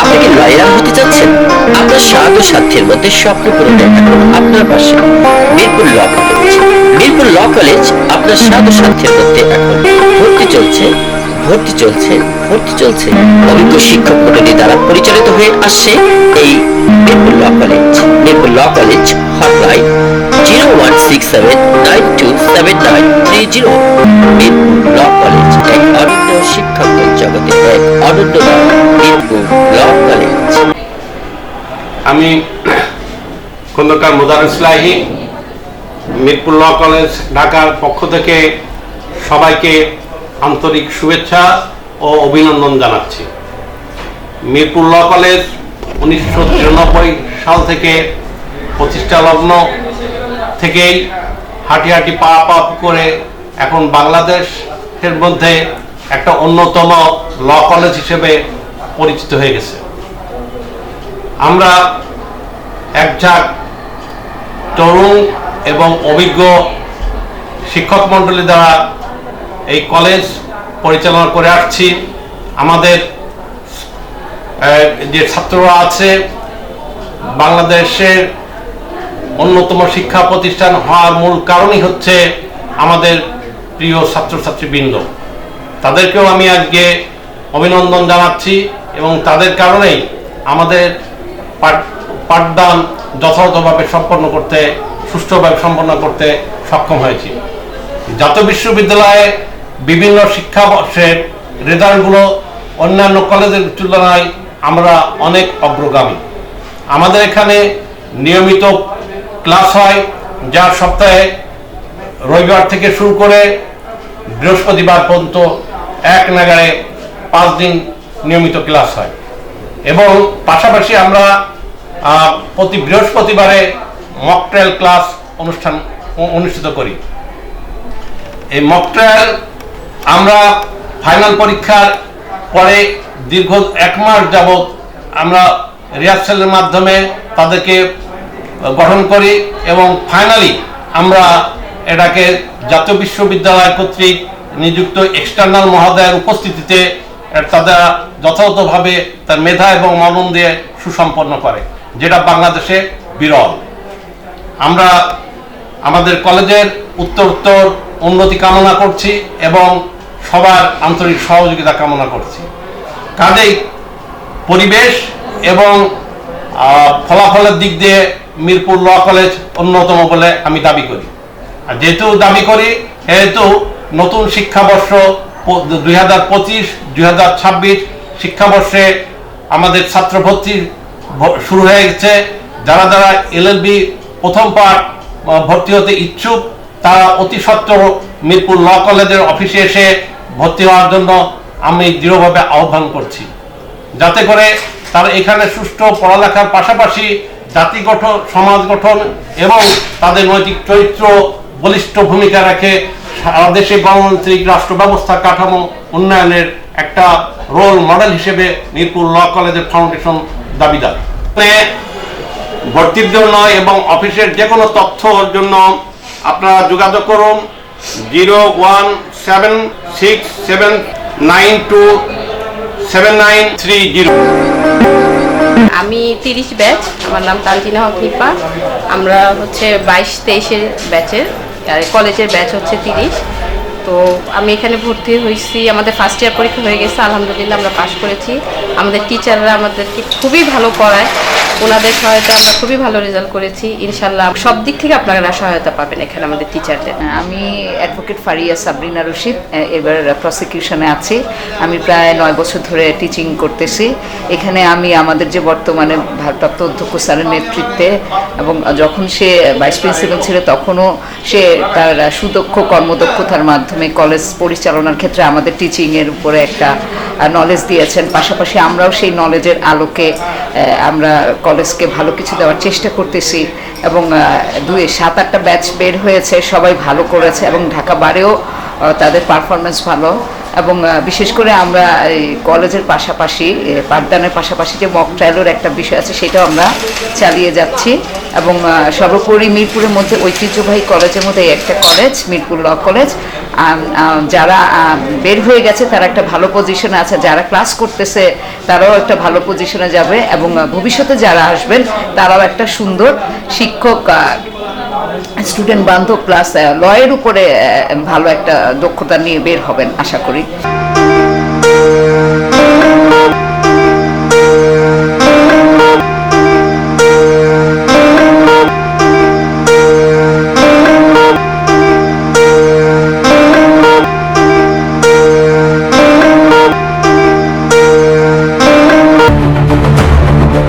আপনি কি লয়ার হতে চাচ্ছেন? আপনার স্বাদ ও সাধ্যের মধ্যে স্বপ্ন পূরণের এখন আপনার পাশে Mirpur law college. Mirpur law college আপনার স্বাদ ও সাধ্যের মধ্যে এখন ভর্তি চলছে ভর্তি চলছে ভর্তি চলছে। অভিজ্ঞ শিক্ষক মন্ডলী দ্বারা পরিচালিত হয়ে আসছে এই Mirpur law college. Mirpur law college hotline zero one six seven nine two seven nine three zero. Mirpur law college এক অনন্য শিক্ষক জগতে এক অনন্য মিরপুর আমি খন্দকার মোদার ইসলাহি মিরপুর ল কলেজ, ঢাকার পক্ষ থেকে সবাইকে আন্তরিক শুভেচ্ছা ও অভিনন্দন জানাচ্ছি। মিরপুর ল কলেজ উনিশশো তিরানব্বই সাল থেকে প্রতিষ্ঠা লগ্ন থেকেই হাঁটি হাঁটি পা পা করে এখন বাংলাদেশের মধ্যে একটা অন্যতম ল কলেজ হিসেবে পরিচিত হয়ে গেছে। আমরা একঝাঁক তরুণ এবং অভিজ্ঞ শিক্ষক মণ্ডলী দ্বারা এই কলেজ পরিচালনা করে আসছি। আমাদের যে ছাত্ররা আছে, বাংলাদেশের অন্যতম শিক্ষা প্রতিষ্ঠান হওয়ার মূল কারণই হচ্ছে আমাদের প্রিয় ছাত্রছাত্রীবৃন্দ। তাদেরকেও আমি আজকে অভিনন্দন জানাচ্ছি এবং তাদের কারণেই আমাদের পাঠদান যথাযথভাবে সম্পন্ন করতে, সুষ্ঠুভাবে সম্পন্ন করতে সক্ষম হয়েছি। জাতীয় বিশ্ববিদ্যালয়ে বিভিন্ন শিক্ষাবর্ষের রেজাল্টগুলো অন্যান্য কলেজের তুলনায় আমরা অনেক অগ্রগামী। আমাদের এখানে নিয়মিত ক্লাস হয়, যা সপ্তাহে রবিবার থেকে শুরু করে বৃহস্পতিবার পর্যন্ত এক নাগারে পাঁচ দিন নিয়মিত ক্লাস হয়। এবং পাশাপাশি আমরা প্রতি বৃহস্পতিবারে মকট্রেল ক্লাস অনুষ্ঠান অনুষ্ঠিত করি। এই মকট্রেল আমরা ফাইনাল পরীক্ষার পরে দীর্ঘ এক মাস যাবৎ আমরা রিহার্সালের মাধ্যমে তাদেরকে গঠন করি এবং ফাইনালি আমরা এটাকে জাতীয় বিশ্ববিদ্যালয় কর্তৃক নিযুক্ত এক্সটার্নাল মহোদয়ের উপস্থিতিতে তাদের যথাযথভাবে তার মেধা এবং মনন দিয়ে সুসম্পন্ন করে, যেটা বাংলাদেশে বিরল। আমরা আমাদের কলেজের উত্তর উত্তর উন্নতি কামনা করছি এবং সবার আন্তরিক সহযোগিতা কামনা করছি। কাজেই পরিবেশ এবং ফলাফলের দিক দিয়ে মিরপুর ল কলেজ অন্যতম বলে আমি দাবি করি। আর যেহেতু দাবি করি, সেহেতু নতুন শিক্ষাবর্ষ দুই হাজার পঁচিশ, দুই হাজার ছাব্বিশ শিক্ষাবর্ষে আমাদের ছাত্র ভর্তি শুরু হয়ে গেছে। যারা যারা এলএলবি প্রথম পাঠ ভর্তি হতে ইচ্ছুক, তারা অতি সত্বর মিরপুর ল কলেজের অফিসে এসে ভর্তি হওয়ার জন্য আমি দৃঢ়ভাবে আহ্বান করছি। যাতে করে তারা এখানে সুষ্ঠু পড়ালেখার পাশাপাশি জাতি গঠন, সমাজ গঠন এবং তাদের নৈতিক চরিত্র বলিষ্ঠ ভূমিকা রাখে। সারা দেশে গণতান্ত্রিক রাষ্ট্র ব্যবস্থা কাঠামো উন্নয়নের একটা রোল মডেল হিসেবে মিরপুর ল কলেজের ফাউন্ডেশন দাবিদার। ভর্তির জন্য এবং অফিসের যে কোনো তথ্যর জন্য আপনারা যোগাযোগ করুন zero one seven six seven nine two seven nine three zero. আমি তিরিশ ব্যাচ, আমার নাম তানজিনা হক নিপা। আমরা হচ্ছে বাইশ তেইশের ব্যাচের, আর কলেজের ব্যাচ হচ্ছে তিরিশ। তো আমি এখানে ভর্তি হয়েছি। আমাদের ফার্স্ট ইয়ার পরীক্ষা হয়ে গেছে, আলহামদুলিল্লাহ আমরা পাশ করেছি। আমাদের টিচাররা আমাদেরকে খুবই ভালো পড়ায়। ওনাদের সহায়তা আমরা খুবই ভালো রেজাল্ট করেছি, ইনশাল্লাহ। সব দিক থেকে আপনারা সহায়তা পাবেন এখানে আমাদের টিচারদের আমি অ্যাডভোকেট ফারিয়া সাবরিনা রশিদ এবার প্রসিকিউশনে আছি। আমি প্রায় নয় বছর ধরে টিচিং করতেছি। এখানে আমি আমাদের যে বর্তমানে ভারপ্রাপ্ত অধ্যক্ষ স্যারের নেতৃত্বে এবং যখন সে ভাইস প্রিন্সিপাল ছিল, তখনও সে তার সুদক্ষ কর্মদক্ষতার মাধ্যমে কলেজ পরিচালনার ক্ষেত্রে আমাদের টিচিংয়ের উপরে একটা নলেজ দিয়েছেন। পাশাপাশি আমরাও সেই নলেজের আলোকে আমরা কলেজকে ভালো কিছু দেওয়ার চেষ্টা করতেছি এবং দুই, সাত, আটটা ব্যাচ বের হয়েছে, সবাই ভালো করেছে এবং ঢাকা বারেও তাদের পারফরমেন্স ভালো। এবং বিশেষ করে আমরা এই কলেজের পাশাপাশি পাঠদানের পাশাপাশি যে মক ট্রায়ালের একটা বিষয় আছে, সেটাও আমরা চালিয়ে যাচ্ছি। এবং সর্বোপরি মিরপুরের মধ্যে ঐতিহ্যবাহী কলেজের মধ্যে একটা কলেজ, মিরপুর ল কলেজ। যারা বের হয়ে গেছে, তারা একটা ভালো পজিশনে আছে। যারা ক্লাস করতেছে, তারাও একটা ভালো পজিশনে যাবে। এবং ভবিষ্যতে যারা আসবেন, তারাও একটা সুন্দর শিক্ষক স্টুডেন্ট বান্ধব প্লাস লয়ের উপরে ভালো একটা দক্ষতা নিয়ে বের হবেন আশা করি।